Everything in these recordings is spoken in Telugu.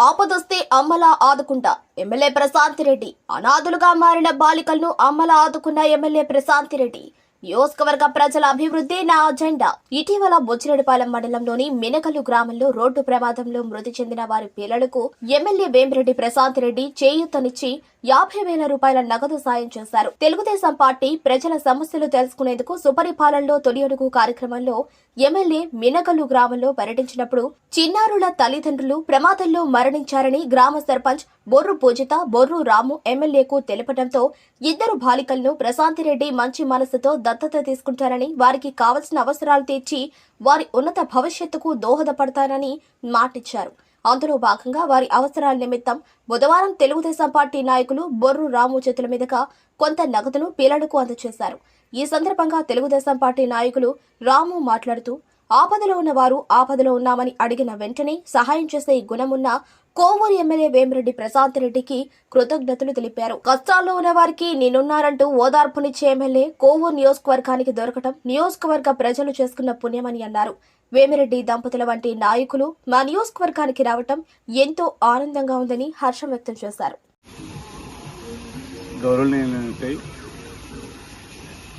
ఆపదొస్తే అమ్మలా ఆదుకుంటా ఎమ్మెల్యే ప్రశాంత్ రెడ్డి అనాథులుగా మారిన బాలికలను అమ్మలా ఆదుకున్న ఎమ్మెల్యే ప్రశాంత్ రెడ్డి నియోజకవర్గ ప్రజల అభివృద్ధి నా అజెండా. ఇటీవల బొచ్చిరెడ్డిపాలెం మండలంలోని మినకలు గ్రామంలో రోడ్డు ప్రమాదంలో మృతి చెందిన వారి పిల్లలకు ఎమ్మెల్యే వేమిరెడ్డి ప్రశాంత్ రెడ్డి చేయూతనిచ్చి యాభై వేల రూపాయల నగదు సాయం చేశారు. తెలుగుదేశం పార్టీ ప్రజల సమస్యలు తెలుసుకునేందుకు సుపరిపాలనలో తొలి అడుగు కార్యక్రమంలో ఎమ్మెల్యే మినకలు గ్రామంలో పర్యటించినప్పుడు చిన్నారుల తల్లిదండ్రులు ప్రమాదంలో మరణించారని గ్రామ సర్పంచ్ బొర్రు పూజిత బొర్రు రాము ఎమ్మెల్యేకు తెలపడంతో ఇద్దరు బాలికలను ప్రశాంతిరెడ్డి మంచి మనసుతో దత్తత తీసుకుంటారని వారికి కావలసిన అవసరాలు తీర్చి వారి ఉన్నత భవిష్యత్తుకు దోహదపడతారని మాటిచ్చారు. అందులో భాగంగా వారి అవసరాల నిమిత్తం బుధవారం తెలుగుదేశం పార్టీ నాయకులు బొర్రు రాము చేతుల మీదుగా కొంత నగదును పిల్లలకు అందజేశారు ఈ సందర్భంగా తెలుగుదేశం పార్టీ నాయకులు రాము మాట్లాడుతూ ఆపదలో ఉన్నవారు ఆపదలో ఉన్నామని అడిగిన వెంటనే సహాయం చేసే గుణమున్న కోవూరు ఎమ్మెల్యే వేమిరెడ్డి ప్రశాంత్ రెడ్డికి కృతజ్ఞతలు తెలిపారు. కష్టాల్లో ఉన్న వారికి నేనున్నారంటూ ఓదార్పునిచ్చే ఎమ్మెల్యే కోవూరు నియోజకవర్గానికి దొరకటం నియోజకవర్గ ప్రజలు చేసుకున్న పుణ్యమని అన్నారు. వేమిరెడ్డి దంపతుల వంటి నాయకులు మా నియోజకవర్గానికి రావటం ఎంతో ఆనందంగా ఉందని హర్షం వ్యక్తం చేశారు.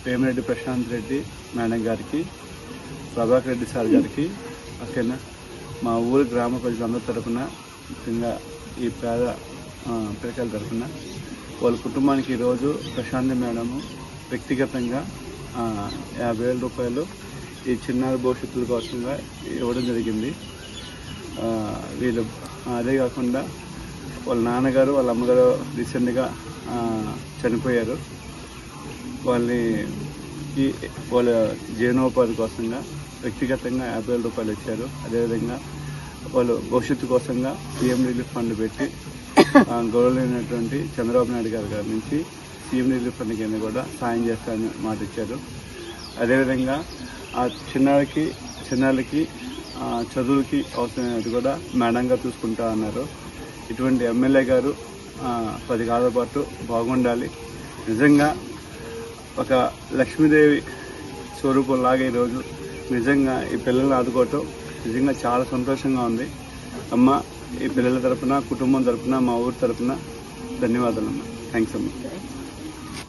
వేమిరెడ్డి ప్రశాంత్ రెడ్డి మేడం గారికి ప్రభాకర్ రెడ్డి సార్ గారికి ఓకేనా? మా ఊరి గ్రామ ప్రజలందరి తరఫున ముఖ్యంగా ఈ పేద ఆ, పిల్లకాయల వాళ్ళ కుటుంబానికి ఈరోజు ప్రశాంతి మేడము వ్యక్తిగతంగా యాభై వేల రూపాయలు ఈ చిన్నారి భవిష్యత్తుల కోసంగా ఇవ్వడం జరిగింది. వీళ్ళు అదే కాకుండా వాళ్ళ నాన్నగారు వాళ్ళ అమ్మగారు రీసెంట్గా చనిపోయారు. వాళ్ళని ఈ వాళ్ళ జీవనోపాధి కోసంగా వ్యక్తిగతంగా యాభై వేల రూపాయలు ఇచ్చారు. అదేవిధంగా వాళ్ళు భవిష్యత్తు కోసంగా సీఎం రిలీఫ్ ఫండ్ పెట్టి ఆ, గౌరవమైనటువంటి చంద్రబాబు నాయుడు గారి గారి నుంచి సీఎం రిలీఫ్ ఫండ్ కింద కూడా సాయం చేస్తారని మాట ఇచ్చారు. అదేవిధంగా ఆ చిన్నారికి చిన్నాళ్ళకి చదువుకి అవసరమైనది కూడా మేడంగా చూసుకుంటా అన్నారు. ఇటువంటి ఎమ్మెల్యే గారు పది కాళ్ళ పాటు బాగుండాలి. నిజంగా ఒక లక్ష్మీదేవి స్వరూపంలాగా ఈరోజు నిజంగా ఈ పిల్లల్ని ఆదుకోవటం నిజంగా చాలా సంతోషంగా ఉంది. అమ్మ ఈ పిల్లల తరపున కుటుంబం తరపున మా ఊరి తరపున ధన్యవాదాలు అమ్మ. థ్యాంక్స్ అమ్మ.